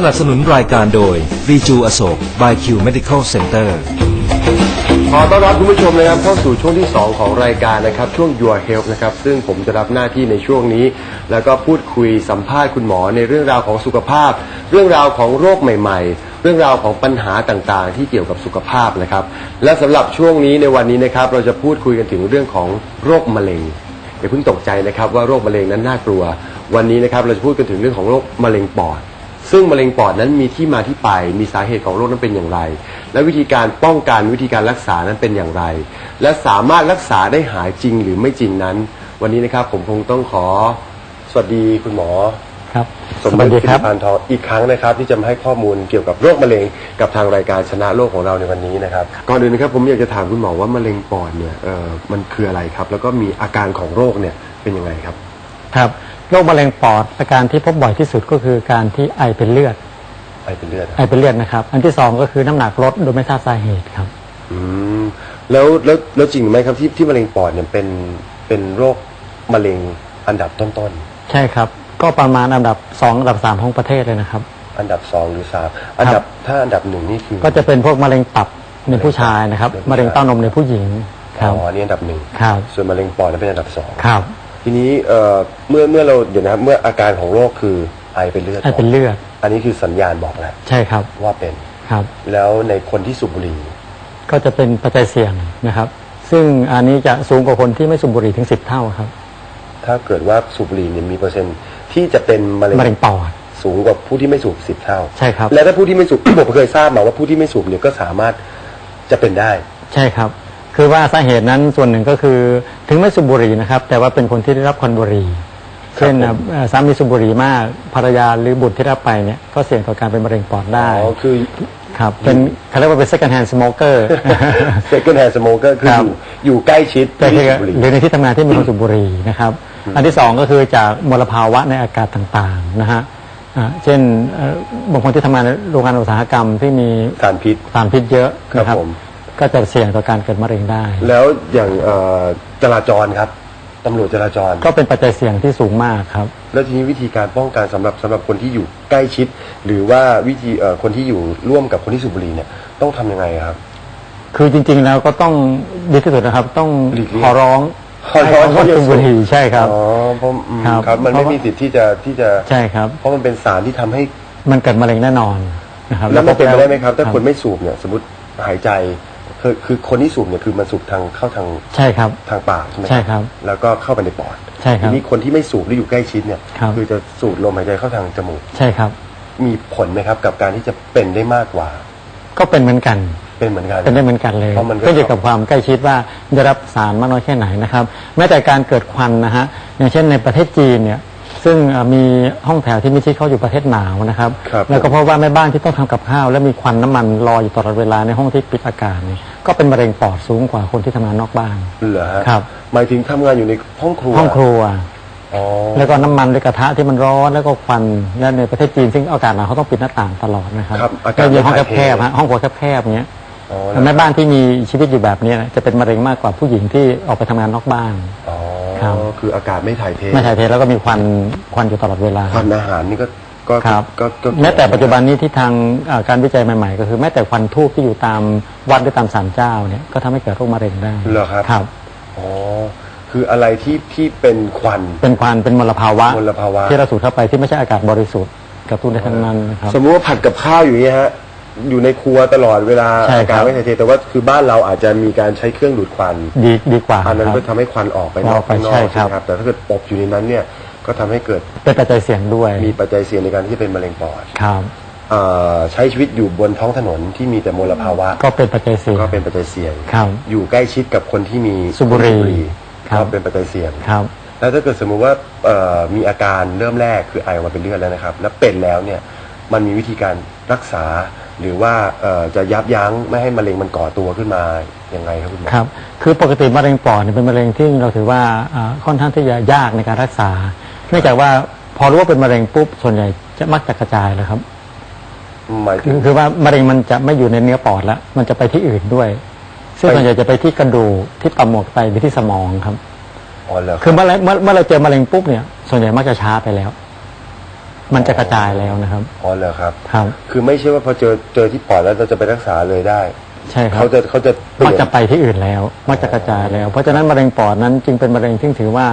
สนับสนุนรายการโดย v ีจูอโศก by Q Medical Center ขอต้อนรับคุณผู้ชมนะครับเข้าสู่ช่วงที่ 2 ของรายการนะครับช่วง Your Health นะครับซึ่งผมจะรับหน้าที่ในช่วงนี้ แล้วก็พูดคุยสัมภาษณ์คุณหมอในเรื่องราวของสุขภาพ เรื่องราวของโรคใหม่ ๆ เรื่องราวของปัญหาต่างๆ ที่เกี่ยวกับสุขภาพนะครับและสำหรับช่วงนี้ในวันนี้นะครับเราจะพูดคุยกันถึงเรื่องของโรคมะเร็งอย่าเพิ่งตกใจนะครับว่าโรคมะเร็งนั้นน่ากลัว วันนี้นะครับเราจะพูดกันถึงเรื่องของโรคมะเร็งปอด ซึ่งมะเร็งปอดนั้นมีที่มาที่ไป มีสาเหตุของโรคนั้นเป็นอย่างไร และวิธีการป้องกันวิธีการรักษานั้นเป็นอย่างไร และสามารถรักษาได้หายจริงหรือไม่จริงนั้น วันนี้นะครับผมคงต้องขอสวัสดีคุณหมอครับสมสบัวัติสดีพิครับพันธ์ทองอีกครั้งนะครับ ที่จะมาให้ข้อมูลเกี่ยวกับโรคมะเร็งกับทางรายการชนะโลกของเราในวันนี้นะครับก่อนอื่นนะครับผมอยากจะถามคุณหมอว่ามะเร็งปอดเนี่ยเออมันคืออะไรครับ แล้วก็มีอาการของโรคเนี่ยเป็นยังไงครับ ครับ โรคมะเร็งปอดอาการที่พบบ่อยที่สุดก็คือการที่ไอเป็นเลือดไอเป็นเลือดไอเป็นเลือดนะครับ อันที่สองก็คือน้ำหนักลดโดยไม่ทราบสาเหตุครับ อืมแล้วแล้วแล้วจริงไหมครับที่ที่มะเร็งปอดเนี่ยเป็นเป็นโรคมะเร็งอันดับต้นใช่ครับ ก็ประมาณอันดับสองอันดับสามของประเทศเลยนะครับ ๆ อันดับสองหรือสามอันดับถ้าอันดับหนึ่งนี่คือ ก็จะเป็นพวกมะเร็งตับในผู้ชายนะครับเป็นผู้ชายมะเร็งเต้านมในผู้หญิงคอ๋รับออันนี่อันดับหนึ่งครับ ส่วนมะเร็งปอดนั้นเป็นอันดับสอง ครับ ทีนี้เอ่อเมื่อเมื่อเราเดี๋ยวนะครับเมื่ออาการของโรคคือไอเป็นเลือดไอเป็นเลือด อันนี้คือสัญญาณบอกแล้วใช่ครับว่าเป็นครับ แล้วในคนที่สูบบุหรี่ก็จะเป็นปัจจัยเสี่ยงนะครับ ซึ่งอันนี้จะสูงกว่าคนที่ไม่สูบบุหรี่ถึงสิบเท่าครับ ถ้าเกิดว่าสูบบุหรี่เนี่ยมีเปอร์เซ็นต์ที่จะเป็นมะเร็งมะเร็งปอดสูงกว่าผู้ที่ไม่สูบสิบเท่า ใช่ครับ และถ้าผู้ที่ไม่สูบ ผมเคยทราบมาว่าผู้ที่ไม่สูบเนี่ยก็สามารถจะเป็นได้ ใช่ครับ คือว่าสาเหตุนั้นส่วนหนึ่งก็คือถึงไม่สูบบุหรี่นะครับ แต่ว่าเป็นคนที่ได้รับควันบุหรี่ครับเช่นผมเอ่อสามีสูบบุหรี่มากภรรยาหรือบุตรที่รับไปเนี่ยก็เสี่ยงต่อการเป็นมะเร็งปอดได้อ๋อคือครับเป็นเขาเรียกว่าเป็น second hand smoker second hand smoker คือครับอยู่อยู่ใกล้ชิดแต่ผู้คือที่สูบบุหรี่หรือในที่ทำงานที่มีคนสูบบุหรี่นะครับ อันที่สองก็คือจากมลภาวะในอากาศต่างๆนะฮะอ่าเช่นเอ่อบางคนที่ทำงานในโรงงานอุตสาหกรรมที่มีสารพิษสารพิษเยอะนะคครัรับบผม ก็จะเสี่ยงต่อการเกิดมะเร็งได้ แล้วอย่างเอ่อจราจรครับตำรวจจราจร ก็เป็นปัจจัยเสี่ยงที่สูงมากครับ แล้วทีนี้วิธีการป้องกันสำหรับสำหรับคนที่อยู่ใกล้ชิด หรือว่าวิธีเอ่อคนที่อยู่ร่วมกับคนที่สูบบุหรี่เนี่ยต้องทำยังไงครับ คือจริงๆแล้วก็ต้องดีที่สุดนะครับ ต้องหลีกเลี่ยง ขอร้องขอร้องให้เขางดสูบบุหรี่ใช่ครับ อ๋อเพราะอืมครับครับ มันเพไม่ราะว่ามีมีสิทธิ์ที่จะที่จะ ใช่ครับ เพราะมันเป็นสารที่ทำให้มันเกิดมะเร็งแน่นอนนะครับแล้วมันเป็นไปได้ไหมครับ ถ้ารับคนไม่สูบเนี่ย สมมติหายใจ คือคือคนที่สูบเนี่ยคือมันสูบทางเข้าทางใช่ครับทางปากใช่ไหมใช่ครับ แล้วก็เข้าไปในปอดใช่คทีรับนี้คนที่ไม่สูบหรืออยู่ใกล้ชิดเนี่ยครับอจะสูดลมหายใจเข้าทางจมูกใช่ครับ มีผลไหมครับกับการที่จะเป็นได้มากกว่า ก็เป็นเหมือนกันเป็นเหมือนกันเป็นได้เหมือนกันเลยเพราะมันก็ก็อยู่กับความใกล้ชิดว่าได้รับสารมากน้อยแค่ไหนนะครับแม้แต่การเกิดควันนะฮะอย่างเช่นในประเทศจีนเนี่ย ซึ่งเอ่อมีห้องแถวที่มิชิเขาอยู่ประเทศหนาวนะครับครับ แล้วก็เพราะว่าแม่บ้านที่ต้องทำกับข้าว แล้วมีควันน้ำมันลอยอยู่ตลอดเวลาในห้องที่ปิดอากาศเนี่ยก็เป็นมะเร็งปอดสูงกว่าคนที่ทำงานนอกบ้านเหรอฮะครับหมายถึงทำงานอยู่ในห้องครัวห้องครัวอ๋อแล้วก็น้ำมันในกระทะที่มันร้อนแล้วก็ควันและในประเทศจีนซึ่งอากาศหนาวเขาต้องปิดหน้าต่างตลอดนะครับครับอากาศแล้วอยู่ห้องไม่ถ่ายเทแคบๆฮะห้องครัวแคบๆเนี้ยอ๋อแล้วแม่บ้านที่มีชีวิตอยู่แบบนี้นะจะเป็นมะเร็งมากกว่าผู้หญิงที่ออกไปทำงานนอกบ้านอ๋อ ครับ คืออากาศไม่ถ่ายเทไม่ถ่ายเทแล้วก็มีควันควันอยู่ตลอดเวลาควันอาหารนี่ก็ก็ครับก็ก็แม้แต่ปัจจุบันนี้ที่ทางอ่าการวิจัยใหม่ๆ ก็คือแม้แต่ควันทูบที่อยู่ตามวัดหรือตามศาลเจ้าเนี่ยก็ทำให้เกิดโรคมะเร็งได้เหรอครับครับอ๋อคืออะไรที่ที่เป็นควันเป็นควันเป็นมลภาวะมลภาวะที่เราสูดเข้าไปที่ไม่ใช่อากาศบริสุทธิ์กระตุ้นได้ทั้งนั้นนะครับสมมุติว่าผัดกับข้าวอยู่อย่างเงี้ยฮะ อยู่ในครัวตลอดเวลาใช่อาครับกาศไม่ถ่ายเทแต่ว่าคือบ้านเราอาจจะมีการใช้เครื่องดูดควัน ดีดีกว่าอันนั้นครับก็ทำให้ควันออกไปนอกออกไปข้างนอกใช่ใช่ครับ ไหมครับแต่ถ้าเกิดอบอยู่ในนั้นเนี่ยก็ทำให้เกิดเป็นปัจจัยเสี่ยงด้วยมีปัจจัยเสี่ยงในการที่จะเป็นมะเร็งปอดครับ เอ่อใช้ชีวิตอยู่บนท้องถนนที่มีแต่มลภาวะก็เป็นปัจจัยเสี่ยง ก็เป็นปัจจัยเสี่ยง ครับอยู่ใกล้ชิดกับคนที่มีสูบบุหรี่ครับก็เป็นปัจจัยเสี่ยง ครับ แล้วถ้าเกิดสมมุติว่าเอ่อมีอาการเริ่มแรกคือไอออกมาเป็นเลือดแล้วนะครับ แล้วเป็นแล้วเนี่ยมันมีวิธีการรักษา หรือว่าเอ่อจะยับยั้งไม่ให้มะเร็งมันก่อตัวขึ้นมายังไงครับคุณหมอ ครับ คือปกติมะเร็งปอดเนี่ยเป็นมะเร็งที่เราถือว่าอ่าค่อนข้างที่จะยากในการรักษา เนื่องจากว่าพอรู้ว่าเป็นมะเร็งปุ๊บส่วนใหญ่จะมักจะกระจายเลยครับ หมายถึคืง อคือว่ามะเร็งมันจะไม่อยู่ในเนื้อปอดแล้วมันจะไปที่อื่นด้วย ซึ่งไป ส่วนใหญ่จะไปที่กระดูกที่ต่อมหมวกไตหรือที่สมองครับ อ๋อเหรอคือเมื่อไรเมื่อเมื่อเราเจอมะเร็งปุ๊บเนี่ยส่วนใหญ่มักจะช้าไปแล้ว มันจะกระจายแล้วนะครับ อ๋อเหรอครับ ครับ คือไม่ใช่ว่าพอเจอเจอที่ปอดแล้วเราจะไปรักษาเลยได้ ใช่ครับเขาจะเขาจะเปลี่มักยน จะไปที่อื่นแล้ว มักจะกระจายแล้ว เพราะฉะนั้นมะเร็งปอดนั้นจึงเป็นมะเร็งที่ถือว่า